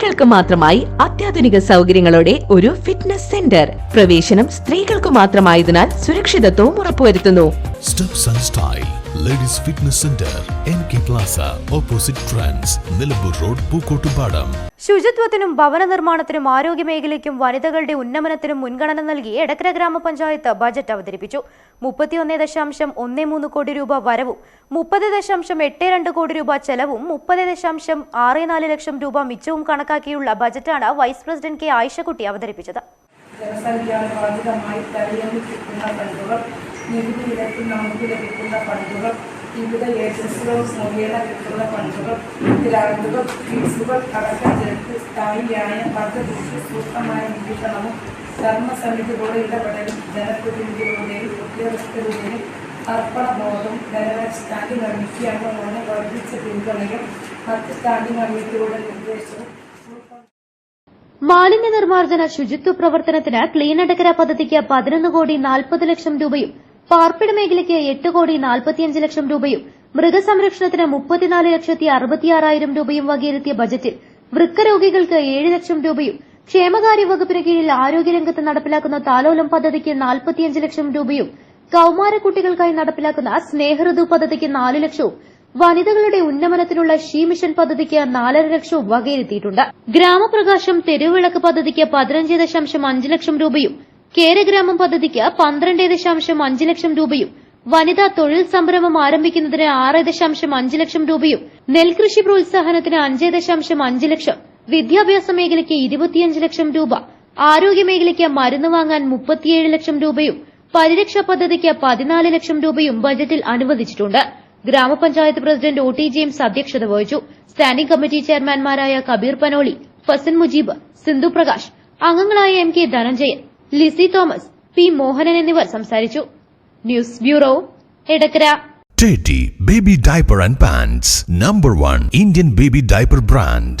സ്ത്രീകൾക്ക് മാത്രമായി അത്യാധുനിക സൗകര്യങ്ങളോടെ ഒരു ഫിറ്റ്നസ് സെന്റർ പ്രവേശനം സ്ത്രീകൾക്ക് മാത്രമായതിനാൽ സുരക്ഷിതത്വവും ഉറപ്പുവരുത്തുന്നു. Steps and Style fitness centre N K plaza opposite trans Nilambur road Pookkottupadam ശുചിത്വത്തിനും ഭവന നിർമ്മാണത്തിനും ആരോഗ്യമേഖലയ്ക്കും വനിതകളുടെ ഉന്നമനത്തിനും മുൻഗണന നൽകി എടക്കര ഗ്രാമപഞ്ചായത്ത് ബജറ്റ് അവതരിപ്പിച്ചു. മുപ്പത്തിയൊന്ന് ദശാംശം ഒന്ന് മൂന്ന് കോടി രൂപ വരവും മുപ്പത് ദശാംശം എട്ട് രണ്ട് കോടി രൂപ ചെലവും മുപ്പത് ദശാംശം ആറ് നാല് ലക്ഷം രൂപ മിച്ചവും കണക്കാക്കിയുള്ള ബജറ്റാണ് വൈസ് പ്രസിഡന്റ് കെ ആയിഷക്കുട്ടി അവതരിപ്പിച്ചത്. നികുതി ഇനത്തിൽ നമുക്ക് ലഭിക്കുന്ന ഫണ്ടുകൾ വിവിധ ഏജൻസികൾ മുഖേന കിട്ടുന്ന ഫണ്ടുകൾ ഗ്രാൻഡുകൾ ഫീസുകൾ അടക്കം ചേർത്ത് സ്ഥായിയായ പദ്ധതിക്ക് സൂക്തമായ നിരീക്ഷണവും ധർമ്മസമിതികളുടെ ഇടപെടലും ജനപ്രതിനിധികളുടെയും ഉദ്യോഗസ്ഥരുടെയും അർപ്പണബോധം ധനരാജ് സ്റ്റാൻഡിംഗ് കമ്മിറ്റി അംഗങ്ങളുടെ വർദ്ധിച്ച പിന്തുണയും മറ്റ് സ്റ്റാൻഡിംഗ് കമ്മിറ്റിയുടെ നിർദ്ദേശവും മാലിന്യ നിർമ്മാർജന ശുചിത്വ പ്രവർത്തനത്തിന് ക്ലീൻ പദ്ധതിക്ക് പതിനൊന്ന് കോടി നാൽപ്പത് ലക്ഷം രൂപയും പാർപ്പിട മേഖലയ്ക്ക് എട്ട് കോടി നാൽപ്പത്തിയഞ്ച് ലക്ഷം രൂപയും മൃഗസംരക്ഷണത്തിന് മുപ്പത്തിനാല് ലക്ഷത്തി അറുപത്തിയാറായിരം രൂപയും വകയിരുത്തിയ ബജറ്റിൽ വൃക്കരോഗികൾക്ക് ഏഴ് ലക്ഷം രൂപയും ക്ഷേമകാര്യ വകുപ്പിന് കീഴിൽ ആരോഗ്യരംഗത്ത് നടപ്പിലാക്കുന്ന താലോലം പദ്ധതിക്ക് നാൽപ്പത്തിയഞ്ച് ലക്ഷം രൂപയും കൌമാരക്കുട്ടികൾക്കായി നടപ്പിലാക്കുന്ന സ്നേഹഋതു പദ്ധതിക്ക് നാല് ലക്ഷവും വനിതകളുടെ ഉന്നമനത്തിനുള്ള ഷീ മിഷൻ പദ്ധതിക്ക് നാലര ലക്ഷവും വകയിരുത്തിയിട്ടുണ്ട്. ഗ്രാമപ്രകാശം തെരുവിളക്ക് പദ്ധതിക്ക് പതിനഞ്ച് ദശാംശം അഞ്ച് ലക്ഷം രൂപയും കേരഗ്രാമം പദ്ധതിക്ക് പന്ത്രണ്ട് ദശാംശം അഞ്ച് ലക്ഷം രൂപയും വനിതാ തൊഴിൽ സംരംഭം ആരംഭിക്കുന്നതിന് ആറ് ദശാംശം അഞ്ച് ലക്ഷം രൂപയും നെൽകൃഷി പ്രോത്സാഹനത്തിന് അഞ്ച് ദശാംശം അഞ്ച് ലക്ഷം വിദ്യാഭ്യാസ മേഖലയ്ക്ക് ഇരുപത്തിയഞ്ച് ലക്ഷം രൂപ ആരോഗ്യ മേഖലയ്ക്ക് മരുന്ന് വാങ്ങാൻ മുപ്പത്തിയേഴ് ലക്ഷം രൂപയും പരിരക്ഷാ പദ്ധതിക്ക് പതിനാല് ലക്ഷം രൂപയും ബജറ്റിൽ അനുവദിച്ചിട്ടുണ്ട്. ഗ്രാമപഞ്ചായത്ത് പ്രസിഡന്റ് ഒ ടി ജെയിംസ് അധ്യക്ഷത വഹിച്ചു. സ്റ്റാൻഡിംഗ് കമ്മിറ്റി ചെയർമാൻമാരായ കബീർ പനോളി ഫസൻ മുജീബ് സിന്ധു പ്രകാശ് അംഗങ്ങളായ M K Dhananjayan Lissy Thomas P Mohanan എന്നിവർ സംസാരിച്ചു. News bureau Edakkara. T baby diaper and pants number one Indian baby diaper brand